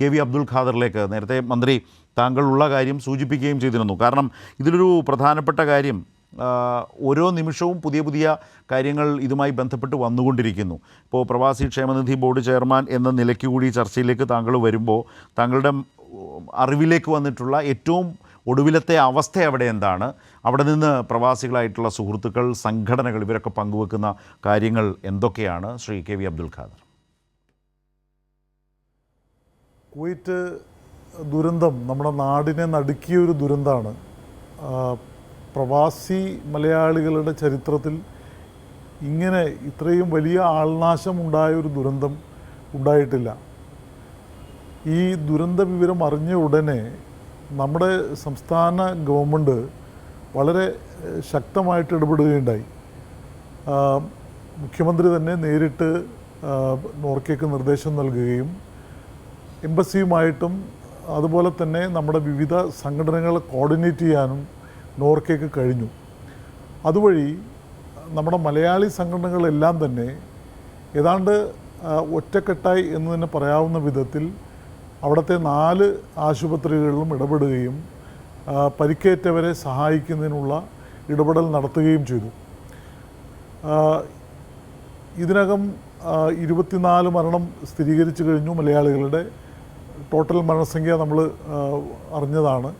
K V Abdul ഖാദറിലേക്ക് നേരത്തെ മന്ത്രി താങ്കളുള്ള കാര്യം സൂചിപ്പിക്കുകയും ചെയ്തിരുന്നു. കാരണം ഇതിലൊരു പ്രധാനപ്പെട്ട കാര്യം ഓരോ നിമിഷവും പുതിയ പുതിയ കാര്യങ്ങൾ ഇതുമായി ബന്ധപ്പെട്ട് വന്നുകൊണ്ടിരിക്കുന്നു. ഇപ്പോൾ പ്രവാസി ക്ഷേമനിധി ബോർഡ് ചെയർമാൻ എന്ന നിലയ്ക്ക് കൂടി ചർച്ചയിലേക്ക് താങ്കൾ വരുമ്പോൾ താങ്കളുടെ അറിവിലേക്ക് വന്നിട്ടുള്ള ഏറ്റവും ഒടുവിലത്തെ അവസ്ഥ അവിടെ എന്താണ്? അവിടെ നിന്ന് പ്രവാസികളായിട്ടുള്ള സുഹൃത്തുക്കൾ സംഘടനകൾ ഇവരൊക്കെ പങ്കുവെക്കുന്ന കാര്യങ്ങൾ എന്തൊക്കെയാണ്? Shri K V Abdul Khader. Kuwait ദുരന്തം നമ്മുടെ നാടിനെ നടുക്കിയ ഒരു ദുരന്തമാണ് പ്രവാസി മലയാളികളുടെ ചരിത്രത്തിൽ ഇങ്ങനെ ഇത്രയും വലിയ ആൾനാശം ഉണ്ടായ ഒരു ദുരന്തം ഉണ്ടായിട്ടില്ല. ഈ ദുരന്ത വിവരം അറിഞ്ഞ ഉടനെ നമ്മുടെ സംസ്ഥാന ഗവൺമെന്റ് വളരെ ശക്തമായിട്ട് ഇടപെടുകയുണ്ടായി. മുഖ്യമന്ത്രി തന്നെ നേരിട്ട് നോർക്കയ്ക്ക് നിർദ്ദേശം നൽകുകയും എംബസിയുമായിട്ടും അതുപോലെ തന്നെ നമ്മുടെ വിവിധ സംഘടനകളെ കോർഡിനേറ്റ് ചെയ്യാനും നോർക്കയ്ക്ക് കഴിഞ്ഞു. അതുവഴി നമ്മുടെ മലയാളി സംഘടനകളെല്ലാം തന്നെ ഏതാണ്ട് ഒറ്റക്കെട്ടായി എന്ന് തന്നെ പറയാവുന്ന വിധത്തിൽ അവിടുത്തെ നാല് ആശുപത്രികളിലും ഇടപെടുകയും പരിക്കേറ്റവരെ സഹായിക്കുന്നതിനുള്ള ഇടപെടൽ നടത്തുകയും ചെയ്തു. ഇതിനകം ഇരുപത്തിനാല് മരണം സ്ഥിരീകരിച്ചു കഴിഞ്ഞു മലയാളികളുടെ. ടോട്ടൽ മരണസംഖ്യ നമ്മൾ അറിഞ്ഞതാണ്.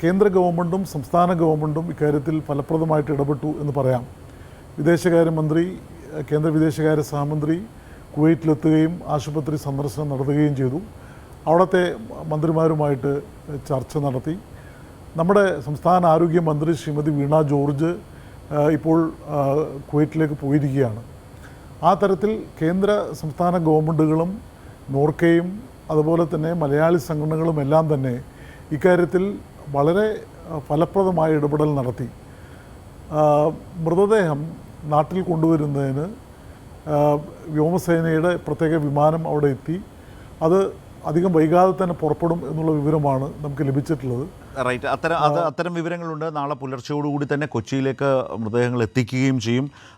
കേന്ദ്ര ഗവൺമെന്റും സംസ്ഥാന ഗവൺമെന്റും ഇക്കാര്യത്തിൽ ഫലപ്രദമായിട്ട് ഇടപെട്ടു എന്ന് പറയാം. വിദേശകാര്യമന്ത്രി കേന്ദ്ര വിദേശകാര്യ സഹമന്ത്രി കുവൈറ്റിലെത്തുകയും ആശുപത്രി സന്ദർശനം നടത്തുകയും ചെയ്തു. അവിടുത്തെ മന്ത്രിമാരുമായിട്ട് ചർച്ച നടത്തി. നമ്മുടെ സംസ്ഥാന ആരോഗ്യമന്ത്രി ശ്രീമതി വീണ ജോർജ് ഇപ്പോൾ കുവൈറ്റിലേക്ക് പോയിരിക്കുകയാണ്. ആ തരത്തിൽ കേന്ദ്ര സംസ്ഥാന ഗവൺമെന്റുകളും നോർക്കയും അതുപോലെ തന്നെ മലയാളി സംഘടനകളും എല്ലാം തന്നെ ഇക്കാര്യത്തിൽ വളരെ ഫലപ്രദമായ ഇടപെടൽ നടത്തി. മൃതദേഹം നാട്ടിൽ കൊണ്ടുവരുന്നതിന് വ്യോമസേനയുടെ പ്രത്യേക വിമാനം അവിടെ എത്തി. അത് അധികം വൈകാതെ തന്നെ പുറപ്പെടും എന്നുള്ള വിവരമാണ് നമുക്ക് ലഭിച്ചിട്ടുള്ളത്. റൈറ്റ്. അത്തരം അത് അത്തരം വിവരങ്ങളുണ്ട്. നാളെ പുലർച്ചയോടുകൂടി തന്നെ കൊച്ചിയിലേക്ക് മൃതദേഹങ്ങൾ എത്തിക്കുകയും ചെയ്യും.